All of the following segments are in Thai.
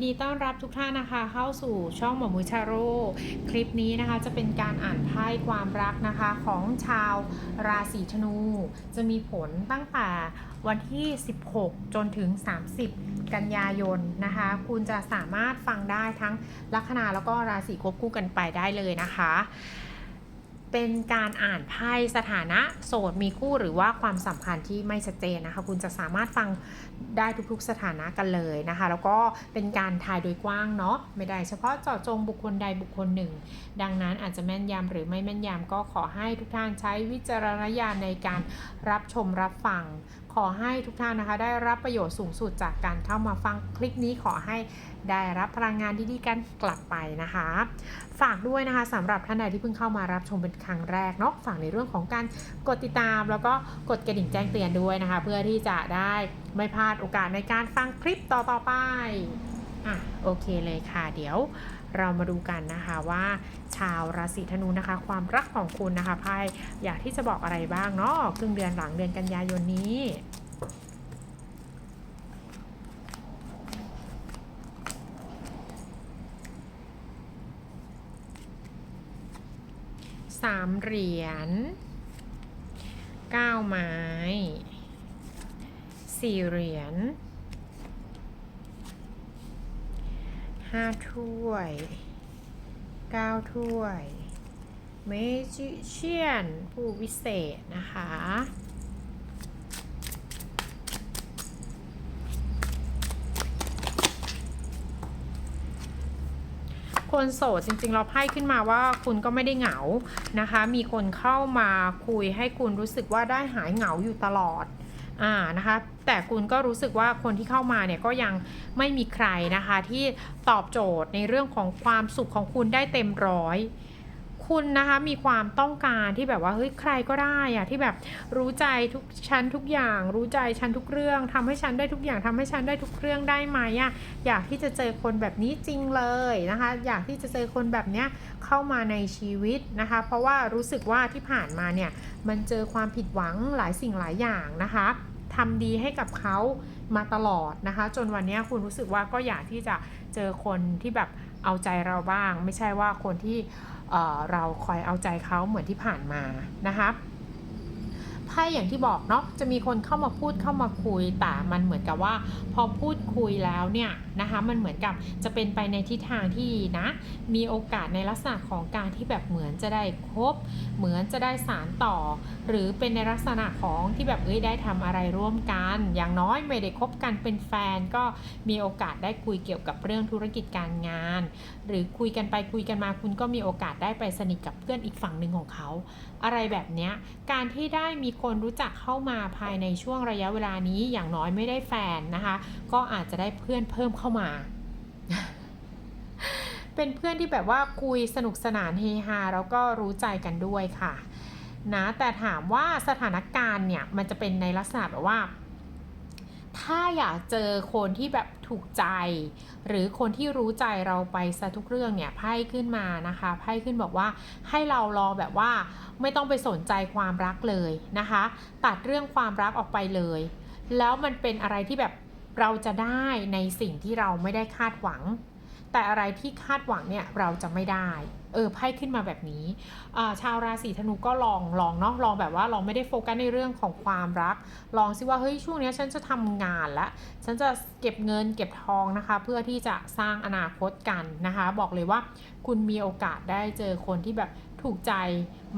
ยินดีต้อนรับทุกท่านนะคะ เข้าสู่ช่องหมอมุชาโร่คลิปนี้นะคะจะเป็นการอ่านไพ่ความรักนะคะของชาวราศีธนู จะมีผลตั้งแต่วันที่ 16 จนถึง 30 กันยายนนะคะ คุณจะสามารถฟังได้ทั้งลัคนาแล้วก็ราศีควบคู่กันไปได้เลยนะคะ เป็นการอ่านไพ่สถานะโสดมีคู่หรือว่าความสัมพันธ์ที่ไม่ชัดเจนนะคะ คุณจะสามารถฟังได้ทุกๆสถานะกันเลยนะคะ แล้วก็เป็นการทายโดยกว้างเนาะไม่ได้เฉพาะเจาะจงบุคคลใดบุคคลหนึ่ง ดังนั้นอาจจะแม่นยำหรือไม่แม่นยำก็ขอให้ทุกท่านใช้วิจารณญาณในการรับชมรับฟังขอให้ทุกท่านนะคะ ได้รับประโยชน์สูงสุดจากการเข้ามาฟังคลิปนี้ขอให้ได้รับพลังงานดีๆกันกลับไปนะคะ ฝากด้วยนะคะสำหรับท่านใดที่เพิ่งเข้ามารับชมเป็นครั้งแรกเนาะฝากในเรื่องของการกดติดตาม แล้วก็กดกระดิ่งแจ้งเตือนด้วยนะคะ เพื่อที่จะได้ไม่พลาดโอกาสในการฟังคลิปต่อๆไปอะโอเคเลยค่ะเดี๋ยว เรามาดูกันนะคะว่า ชาวราศีธนูนะคะ ความรักของคุณนะคะไพ่อยากที่จะบอกอะไรบ้างเนาะครึ่งเดือนหลังเดือนกันยายนนี้สามเหรียญเก้าไม้สี่เหรียญ ห้าถ้วยเก้าถ้วยเมจิเชียนผู้วิเศษนะคะ คนโสดจริงๆ เราไพ่ขึ้นมาว่าคุณก็ไม่ได้เหงานะคะ มีคนเข้ามาคุยให้คุณรู้สึกว่าได้หายเหงาอยู่ตลอด อ่านะคะ แต่คุณก็รู้สึกว่าคนที่เข้ามาเนี่ยก็ยังไม่มีใครนะคะที่ตอบโจทย์ในเรื่องของความสุขของคุณได้เต็มร้อยคุณนะคะมีความต้องการที่แบบว่าเฮ้ยใครก็ได้อะที่แบบรู้ใจทุกชั้นทุกอย่าง รู้ใจฉันทุกเรื่องทำให้ฉันได้ทุกอย่างทำให้ฉันได้ทุกเรื่องได้ไหมอะอยากที่จะเจอคนแบบนี้จริงเลยนะคะ อยากที่จะเจอคนแบบเนี้ยเข้ามาในชีวิตนะคะ เพราะว่ารู้สึกว่าที่ผ่านมาเนี่ยมันเจอความผิดหวังหลายสิ่งหลายอย่างนะคะ ทำดีให้กับเขามาตลอดนะคะ จนวันนี้คุณรู้สึกว่าก็อยากที่จะเจอคนที่แบบเอาใจเราบ้าง ไม่ใช่ว่าคนที่เเราคอยเอาใจเขาเหมือนที่ผ่านมานะคะไพ่อย่างที่บอกเนาะจะมีคนเข้ามาพูดเข้ามาคุยแต่มันเหมือนกับว่า พอพูดคุยแล้วเนี่ย นะคะ มันเหมือนกับจะเป็นไปในทิศทางที่ดีนะ มีโอกาสในลักษณะของการที่แบบเหมือนจะได้คบ เหมือนจะได้สารต่อ หรือเป็นในลักษณะของที่แบบเอ้ยได้ทำอะไรร่วมกัน อย่างน้อยไม่ได้คบกันเป็นแฟนก็มีโอกาสได้คุยเกี่ยวกับเรื่องธุรกิจการงาน หรือคุยกันไปคุยกันมาคุณก็มีโอกาสได้ไปสนิทกับเพื่อนอีกฝั่งหนึ่งของเขา อะไรแบบนี้การที่ได้มีคนรู้จักเข้ามาภายในช่วงระยะเวลานี้อย่างน้อยไม่ได้แฟนนะคะ ก็อาจจะได้เพื่อนเพิ่มเข้ามา เป็นเพื่อนที่แบบว่าคุยสนุกสนานเฮฮาแล้วก็รู้ใจกันด้วยค่ะนะแต่ถามว่าสถานการณ์เนี่ยมันจะเป็นในลักษณะแบบว่า ถ้าอยากเจอคนที่แบบถูกใจ หรือคนที่รู้ใจเราไปซะทุกเรื่องเนี่ยไพ่ขึ้นมานะคะไพ่ขึ้นบอกว่าให้เรารอแบบว่าไม่ต้องไปสนใจความรักเลยนะคะ ตัดเรื่องความรักออกไปเลย แล้วมันเป็นอะไรที่แบบ เราจะได้ในสิ่งที่เราไม่ได้คาดหวัง แต่อะไรที่คาดหวังเนี่ยเราจะไม่ได้เออไพ่ขึ้นมาแบบนี้ ชาวราศีธนูก็ลองลองเนาะลองแบบว่าลองไม่ได้โฟกัสในเรื่องของความรัก ลองซิว่าเฮ้ยช่วงนี้ฉันจะทำงานละฉันจะเก็บเงินเก็บทองนะคะ เพื่อที่จะสร้างอนาคตกันนะคะ บอกเลยว่าคุณมีโอกาสได้เจอคนที่แบบถูกใจ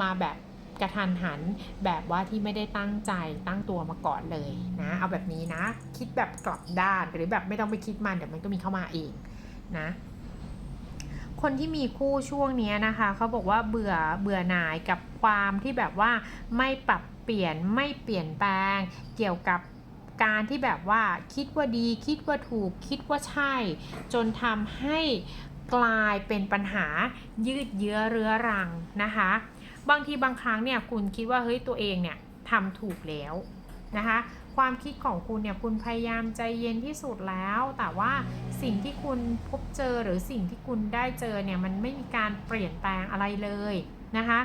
มาแบบ กระทันหันแบบว่าที่ไม่ได้ตั้งใจตั้งตัวมาก่อนเลยนะ เอาแบบนี้นะ คิดแบบกลับด้านหรือแบบไม่ต้องไปคิดมันเดี๋ยวมันก็มีเข้ามาเองนะคนที่มีคู่ช่วงนี้นะคะเขาบอกว่าเบื่อเบื่อหน่ายกับความที่แบบว่าไม่ปรับเปลี่ยนไม่เปลี่ยนแปลง เกี่ยวกับการที่แบบว่าคิดว่าดี คิดว่าถูกคิดว่าใช่ จนทำให้กลายเป็นปัญหายืดเยื้อเรื้อรังนะคะ บางทีบางครั้งเนี่ยคุณคิดว่าเฮ้ยตัวเองเนี่ยทำถูกแล้วนะคะความคิดของคุณเนี่ยคุณพยายามใจเย็นที่สุดแล้ว แต่ว่าสิ่งที่คุณพบเจอหรือสิ่งที่คุณได้เจอเนี่ยมันไม่มีการเปลี่ยนแปลงอะไรเลยนะคะ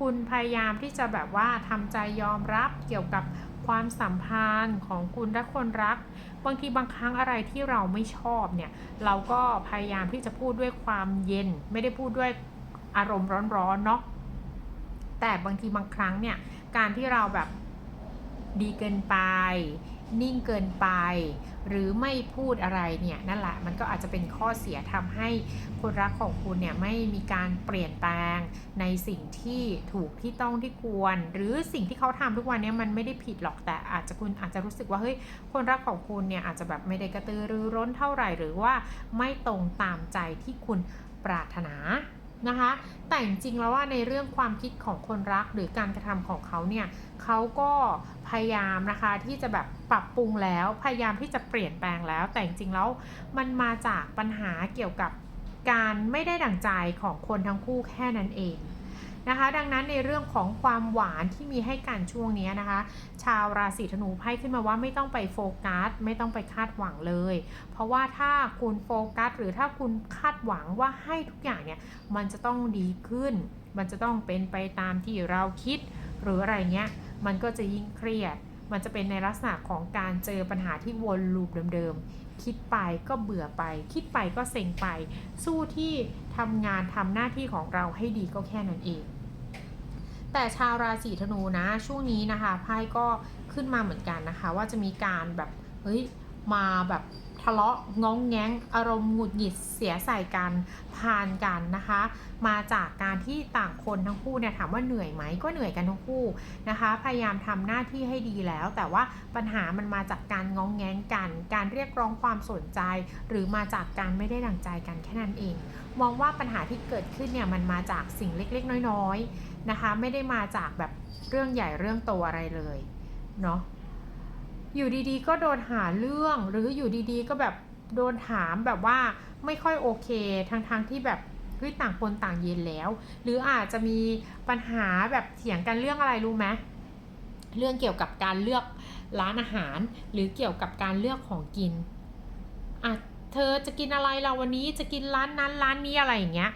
คุณพยายามที่จะแบบว่าทำใจยอมรับเกี่ยวกับความสัมพันธ์ของคุณและคนรัก บางทีบางครั้งอะไรที่เราไม่ชอบเนี่ยเราก็พยายามที่จะพูดด้วยความเย็น ไม่ได้พูดด้วยอารมณ์ร้อนๆเนาะ แต่บางทีบางครั้งเนี่ยการที่เราแบบดีเกินไป นิ่งเกินไป หรือไม่พูดอะไรเนี่ยนั่นแหละมันก็อาจจะเป็นข้อเสียทำให้คนรักของคุณเนี่ยไม่มีการเปลี่ยนแปลงในสิ่งที่ถูกที่ต้องที่ควร หรือสิ่งที่เขาทำทุกวันเนี้มันไม่ได้ผิดหรอกแต่อาจจะคุณอาจจะรู้สึกว่าเฮ้ยคนรักของคุณเนี่ยอาจจะแบบไม่ได้กระตือรือร้นเท่าไหร่ หรือว่าไม่ตรงตามใจที่คุณปรารถนา นะคะ แต่จริงๆแล้วว่าในเรื่องความคิดของคนรักหรือการกระทำของเขาเนี่ยเขาก็พยายามนะคะที่จะแบบปรับปรุงแล้วพยายามที่จะเปลี่ยนแปลงแล้ว แต่จริงๆแล้วมันมาจากปัญหาเกี่ยวกับการไม่ได้ดั่งใจของคนทั้งคู่แค่นั้นเอง นะคะ ดังนั้นในเรื่องของความหวานที่มีให้กันช่วงนี้นะคะ ชาวราศีธนูไพ่ขึ้นมาว่าไม่ต้องไปโฟกัสไม่ต้องไปคาดหวังเลย เพราะว่าถ้าคุณโฟกัส หรือถ้าคุณคาดหวังว่าให้ทุกอย่างเนี่ยมันจะต้องดีขึ้น มันจะต้องเป็นไปตามที่เราคิด หรืออะไรเงี้ยมันก็จะยิ่งเครียด มันจะเป็นในลักษณะของการเจอปัญหาที่วนลูปเดิมๆ คิดไปก็เบื่อไป คิดไปก็เซ็งไป สู้ที่ทำงานทำหน้าที่ของเราให้ดีก็แค่นั้นเอง แต่ชาวราศีธนูนะ ช่วงนี้นะคะไพ่ก็ขึ้นมาเหมือนกันนะคะ ว่าจะมีการแบบเฮ้ยมาแบบทะเลาะง้องแง้ง อารมณ์หงุดหงิดเสียใส่กันผ่านกันนะคะ มาจากการที่ต่างคนทั้งคู่เนี่ยถามว่าเหนื่อยไหมก็เหนื่อยกันทั้งคู่นะคะ พยายามทำหน้าที่ให้ดีแล้ว แต่ว่าปัญหามันมาจากการง้องแง้งกัน การเรียกร้องความสนใจ หรือมาจากการไม่ได้ดังใจกันแค่นั้นเอง มองว่าปัญหาที่เกิดขึ้นเนี่ยมันมาจากสิ่งเล็กๆ น้อยๆนะคะ ไม่ได้มาจากแบบเรื่องใหญ่เรื่องโตอะไรเลยเนาะอยู่ดีๆ ก็โดนหาเรื่องหรืออยู่ดีๆ ก็แบบโดนถามแบบว่าไม่ค่อยโอเคทั้งๆทที่แบบเฮ้ยต่างคนต่างเย็นแล้ว หรืออาจจะมีปัญหาแบบเถียงกันเรื่องอะไรรู้ไหมเรื่องเกี่ยวกับการเลือกร้านอาหาร หรือเกี่ยวกับการเลือกของกินอะ เธอจะกินอะไรเราวันนี้จะกินร้านนั้นร้านนี้อะไรอย่างเงี้ย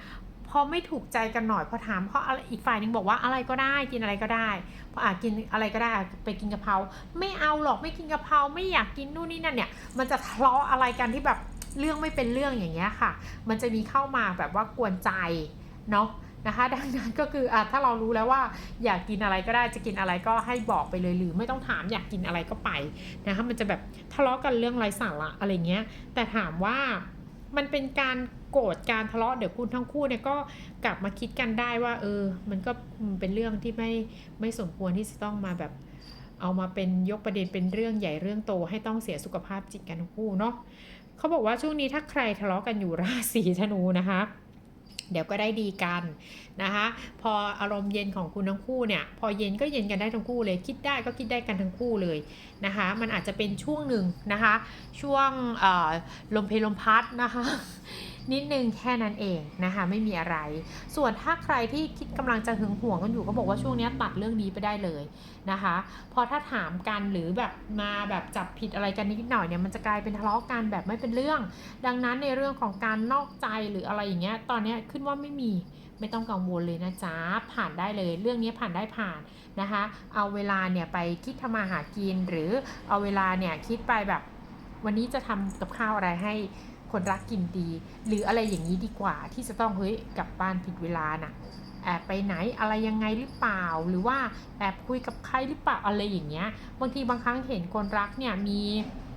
พอไม่ถูกใจกันหน่อยพอถามเพราะอีกฝ่ายหนึงบอกว่าอะไรก็ได้กินอะไรก็ได้พออากินอะไรก็ได้ไปกินกะเพราไม่เอาหรอกไม่กินกะเพราไม่อยากกินนู่นนี่นั่นเนี่ย มันจะทะเลาะอะไรกันที่แบบเรื่องไม่เป็นเรื่องอย่างเงี้ยค่ะ มันจะมีเข้ามาแบบว่ากวนใจเนาะ นะคะ ดังนั้นก็คืออะถ้าเรารู้แล้วว่าอยากกินอะไรก็ได้จะกินอะไรก็ให้บอกไปเลยหรือไม่ต้องถามอยากกินอะไรก็ไปนะคะมันจะแบบทะเลาะกันเรื่องไร้สาระอะไรเงี้ย แต่ถามว่ามันเป็นการโกรธการทะเลาะเดี๋ยวคุณทั้งคู่เนี่ยก็กลับมาคิดกันได้ว่า เออ มันก็เป็นเรื่องที่ไม่ไม่สมควรที่จะต้องมาแบบเอามาเป็นยกประเด็นเป็นเรื่องใหญ่เรื่องโตให้ต้องเสียสุขภาพจิตกันทั้งคู่เนาะเขาบอกว่าช่วงนี้ถ้าใครทะเลาะกันอยู่ราศีธนูนะคะ เดี๋ยวก็ได้ดีกันนะคะ พออารมณ์เย็นของคุณทั้งคู่เนี่ย พอเย็นก็เย็นกันได้ทั้งคู่เลย คิดได้ก็คิดได้กันทั้งคู่เลยนะคะ มันอาจจะเป็นช่วงหนึ่งนะคะ ช่วงลมเพลลมพัดนะคะ นิดนึงแค่นั้นเองนะคะไม่มีอะไร ส่วนถ้าใครที่คิดกำลังจะหึงหวงกันอยู่ก็บอกว่าช่วงนี้ตัดเรื่องนี้ไปได้เลยนะคะพอถ้าถามกันหรือแบบมาแบบจับผิดอะไรกันนิดหน่อยเนี่ยมันจะกลายเป็นทะเลาะกันแบบไม่เป็นเรื่อง ดังนั้นในเรื่องของการนอกใจหรืออะไรอย่างเงี้ยตอนนี้ขึ้นว่าไม่มีไม่ต้องกังวลเลยนะจ๊ะผ่านได้เลยเรื่องนี้ผ่านได้ผ่านนะคะ เอาเวลาเนี่ยไปคิดทำมาหากินหรือเอาเวลาเนี่ยคิดไปแบบวันนี้จะทำกับข้าวอะไรให้ คนรักกินดี หรืออะไรอย่างนี้ดีกว่าที่จะต้องเฮ้ยกลับบ้านผิดเวลาน่ะแอบไปไหนอะไรยังไงหรือเปล่า หรือว่าแอบคุยกับใครหรือเปล่าอะไรอย่างเงี้ยบางทีบางครั้งเห็นคนรักเนี่ยมี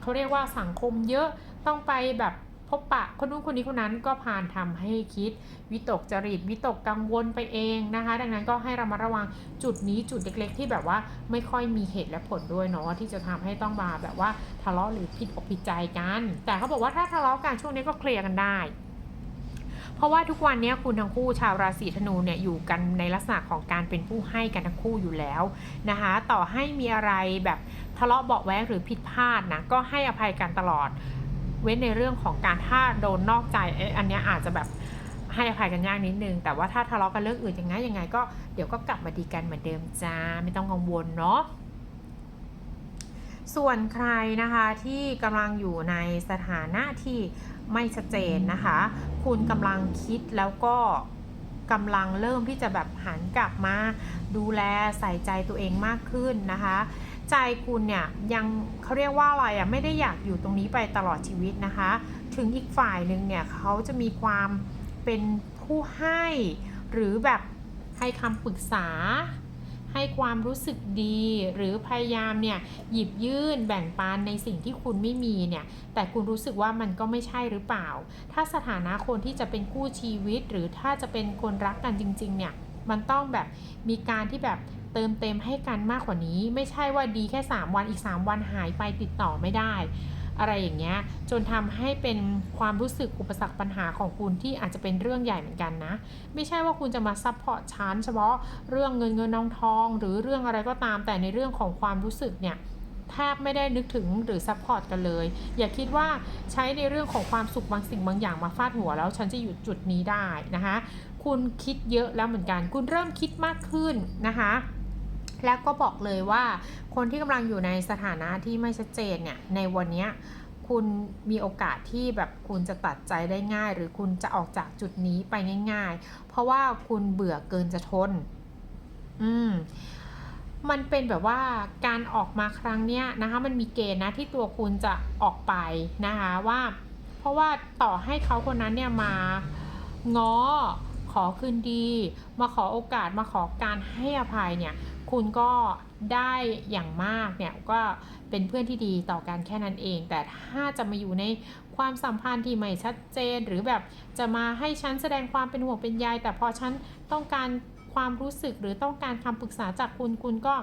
เขาเรียกว่าสังคมเยอะต้องไปแบบ พบปะคนนู้นคนนี้คนนั้นก็ผ่านทำให้คิด วิตกจริตวิตกกังวลไปเองนะคะ ดังนั้นก็ให้ระมัดระวังจุดนี้จุดเล็กๆ ที่แบบว่าไม่ค่อยมีเหตุและผลด้วยเนาะที่จะทำให้ต้องมาแบบว่าทะเลาะหรือผิดอกผิดใจกัน แต่เขาบอกว่าถ้าทะเลาะกันช่วงนี้ก็เคลียร์กันได้เพราะว่าทุกวันนี้คุณทั้งคู่ชาวราศีธนูเนี่ยอยู่กันในลักษณะของการเป็นผู้ให้กันทั้งคู่อยู่แล้วนะคะ ต่อให้มีอะไรแบบทะเลาะเบาะแว้งหรือผิดพลาดนะก็ให้อภัยกันตลอด เว้นในเรื่องของการถ้าโดนนอกใจเอ๊ะอันนี้อาจจะแบบให้อภัยกันยากนิดนึง แต่ว่าถ้าทะเลาะกันเรื่องอื่นยังไงยังไง ก็เดี๋ยวก็กลับมาดีกันเหมือนเดิมจ้าไม่ต้องกังวลเนาะส่วนใครนะคะที่กำลังอยู่ในสถานะที่ไม่ชัดเจนนะคะ คุณกำลังคิดแล้วก็กำลังเริ่มที่จะแบบหันกลับมาดูแลใส่ใจตัวเองมากขึ้นนะคะ ใจคุณเนี่ยยังเขาเรียกว่าอะไรอะ่ะไม่ได้อยากอยู่ตรงนี้ไปตลอดชีวิตนะคะ ถึงอีกฝ่ายหนึ่งเนี่ยเขาจะมีความเป็นผู้ให้ หรือแบบให้คำปรึกษา ให้ความรู้สึกดี หรือพยายามเนี่ยหยิบยื่นแบ่งปันในสิ่งที่คุณไม่มีเนี่ยแต่คุณรู้สึกว่ามันก็ไม่ใช่หรือเปล่า ถ้าสถานะคนที่จะเป็นคู่ชีวิต หรือถ้าจะเป็นคนรักกันจริง ๆ เนี่ย มันต้องแบบมีการที่แบบเติมเต็มให้กันมากกว่านี้ ไม่ใช่ว่าดีแค่ 3 วันอีก 3 วันหายไปติดต่อไม่ได้ อะไรอย่างเงี้ยจนทำให้เป็นความรู้สึกอุปสรรคปัญหาของคุณที่อาจจะเป็นเรื่องใหญ่เหมือนกันนะ ไม่ใช่ว่าคุณจะมาซัพพอร์ตชั้นเฉพาะเรื่องเงินเงินทองทอง หรือเรื่องอะไรก็ตามแต่ในเรื่องของความรู้สึกเนี่ย บไม่ได้นึกถึงหรือซัพพอร์ตกันเลย อย่าคิดว่าใช้ในเรื่องของความสุขบางสิ่งบางอย่างมาฟาดหัวแล้วฉันจะหยุดจุดนี้ได้นะคะ คุณคิดเยอะแล้วเหมือนกัน คุณเริ่มคิดมากขึ้นนะคะแล้วก็บอกเลยว่าคนที่กำลังอยู่ในสถานะที่ไม่ชัดเจนเนี่ยในวันนี้คุณมีโอกาสที่แบบคุณจะตัดใจได้ง่าย หรือคุณจะออกจากจุดนี้ไปง่าย ๆ เพราะว่าคุณเบื่อเกินจะทน อืม มันเป็นแบบว่าการออกมาครั้งเนี้ยนะคะ มันมีเกณฑ์นะที่ตัวคุณจะออกไปนะคะว่า เพราะว่าต่อให้เขาคนนั้นเนี่ยมาง้อขอคืนดี มาขอโอกาสมาขอการให้อภัยเนี่ย คุณก็ได้อย่างมากเนี่ยก็เป็นเพื่อนที่ดีต่อกันแค่นั้นเอง แต่ถ้าจะมาอยู่ในความสัมพันธ์ที่ไม่ชัดเจนหรือแบบจะมาให้ฉันแสดงความเป็นห่วงเป็นใยแต่พอฉันต้องการ ความรู้สึกหรือต้องการคำปรึกษาจากคุณคุณก็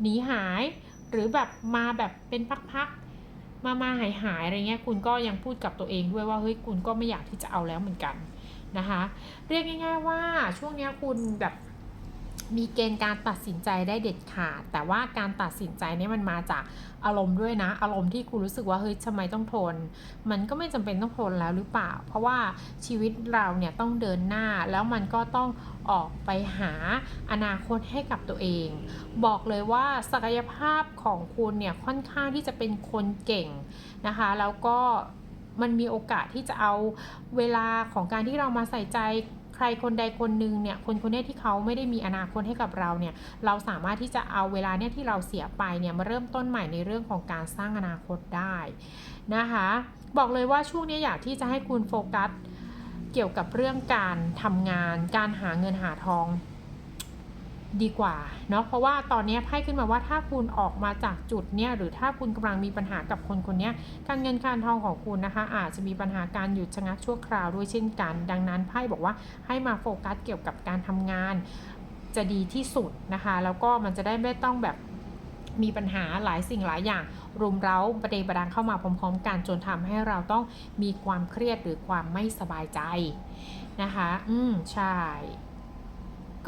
หนีหาย หรือแบบมาแบบเป็นพักๆมามาหายหายอะไรเงี้ยคุณก็ยังพูดกับตัวเองด้วยว่าเฮ้ยคุณก็ไม่อยากที่จะเอาแล้วเหมือนกันนะคะ เรียกง่าย ๆ ว่าช่วงนี้คุณแบบ มีเกณฑ์การตัดสินใจได้เด็ดขาด แต่ว่าการตัดสินใจเนี่ยมันมาจากอารมณ์ด้วยนะ อารมณ์ที่คุณรู้สึกว่าเฮ้ยทำไมต้องทน มันก็ไม่จำเป็นต้องทนแล้วหรือเปล่า เพราะว่าชีวิตเราเนี่ยต้องเดินหน้าแล้วมันก็ต้องออกไปหาอนาคตให้กับตัวเอง บอกเลยว่าศักยภาพของคุณเนี่ยค่อนข้างที่จะเป็นคนเก่งนะคะ แล้วก็มันมีโอกาสที่จะเอาเวลาของการที่เรามาใส่ใจ ใครคนใดคนหนึ่งเนี่ยคนคนนี้ที่เขาไม่ได้มีอนาคตให้กับเราเนี่ยเราสามารถที่จะเอาเวลาเนี่ยที่เราเสียไปเนี่ยมาเริ่มต้นใหม่ในเรื่องของการสร้างอนาคตได้นะคะ บอกเลยว่าช่วงนี้อยากที่จะให้คุณโฟกัสเกี่ยวกับเรื่องการทำงาน การหาเงินหาทอง ดีกว่าเนาะเพราะว่าตอนนี้ไพ่ขึ้นมาว่าถ้าคุณออกมาจากจุดเนี้ยหรือถ้าคุณกำลังมีปัญหากับคนคนนี้การเงินการทองของคุณนะคะ อาจจะมีปัญหาการหยุดชะงักชั่วคราวด้วยเช่นกัน ดังนั้นไพ่บอกว่าให้มาโฟกัสเกี่ยวกับการทำงาน จะดีที่สุดนะคะ แล้วก็มันจะได้ไม่ต้องแบบมีปัญหาหลายสิ่งหลายอย่าง รุมเร้าประเดประดังเข้ามาพร้อมๆ กันจนทำให้เราต้องมีความเครียดหรือความไม่สบายใจนะคะ อืมใช่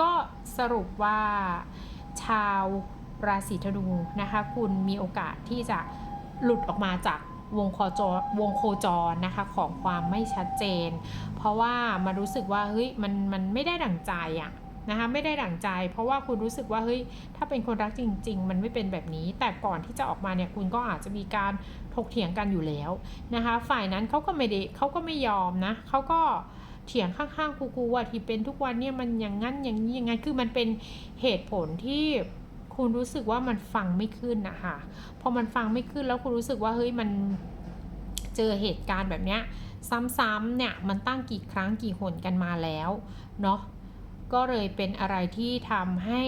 ก็สรุปว่าชาวราศีธนูนะคะคุณมีโอกาสที่จะหลุดออกมาจากวงโคจรวงโคจรนะคะของความไม่ชัดเจน เพราะว่ามันรู้สึกว่าเฮ้ยมันมันไม่ได้ดั่งใจอะนะคะไม่ได้ดั่งใจ เพราะว่าคุณรู้สึกว่าเฮ้ยถ้าเป็นคนรักจริง ๆ มันไม่เป็นแบบนี้ แต่ก่อนที่จะออกมาเนี่ยคุณก็อาจจะมีการถกเถียงกันอยู่แล้วนะคะฝ่ายนั้นเขาก็ไม่ได้เขาก็ไม่ยอมนะเขาก็เเถียงข้างๆกูๆว่าที่เป็นทุกวันเนี่ยมันอย่างงั้นอย่างนี้อย่างงั้นคือมันเป็นเหตุผลที่คุณรู้สึกว่ามันฟังไม่ขึ้นนะคะพอมันฟังไม่ขึ้นแล้วคุณรู้สึกว่าเฮ้ยมันเจอเหตุการณ์แบบเนี้ยซ้ำๆเนี่ยมันตั้งกี่ครั้งกี่หนกันมาแล้วเนาะก็เลยเป็นอะไรที่ทำให้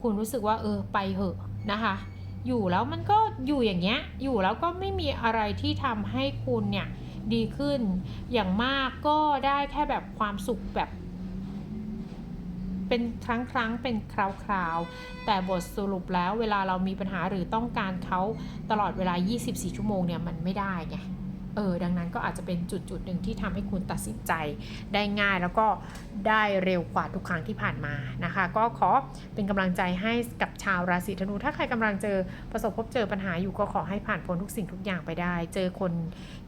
คุณรู้สึกว่าเออไปเหอะนะคะ อยู่แล้วมันก็อยู่อย่างเงี้ยอยู่แล้วก็ไม่มีอะไรที่ทำให้คุณเนี่ย ดีขึ้น อย่างมากก็ได้แค่แบบความสุขแบบเป็นครั้งครั้งเป็นคราวๆ แต่บทสรุปแล้วเวลาเรามีปัญหาหรือต้องการเขาตลอดเวลา 24 ชั่วโมงเนี่ยมันไม่ได้ไง เออดังนั้นก็อาจจะเป็นจุดจุดๆหนึ่งที่ทำให้คุณตัดสินใจได้ง่าย แล้วก็ได้เร็วกว่าทุกครั้งที่ผ่านมานะคะ ก็ขอเป็นกำลังใจให้กับชาวราศีธนู ถ้าใครกำลังเจอประสบพบเจอปัญหาอยู่ก็ขอให้ผ่านพ้นทุกสิ่งทุกอย่างไปได้ เจอคน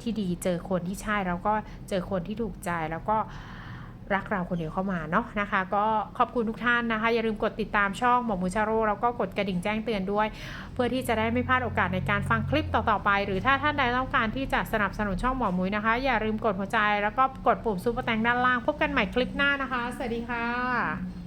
ที่ดี เจอคนที่ใช่แล้วก็เจอคนที่ถูกใจแล้วก็ รักเราคนเดียวเข้ามาเนาะนะคะ ก็ขอบคุณทุกท่านนะคะ อย่าลืมกดติดตามช่องหมอมูชาโร่แล้วก็กดกระดิ่งแจ้งเตือนด้วย เพื่อที่จะได้ไม่พลาดโอกาสในการฟังคลิปต่อๆไป หรือถ้าท่านใดต้องการที่จะสนับสนุนช่องหมอมุ้ยนะคะ อย่าลืมกดหัวใจแล้วก็กดปุ่มซุปเปอร์แตงด้านล่าง พบกันใหม่คลิปหน้านะคะ สวัสดีค่ะ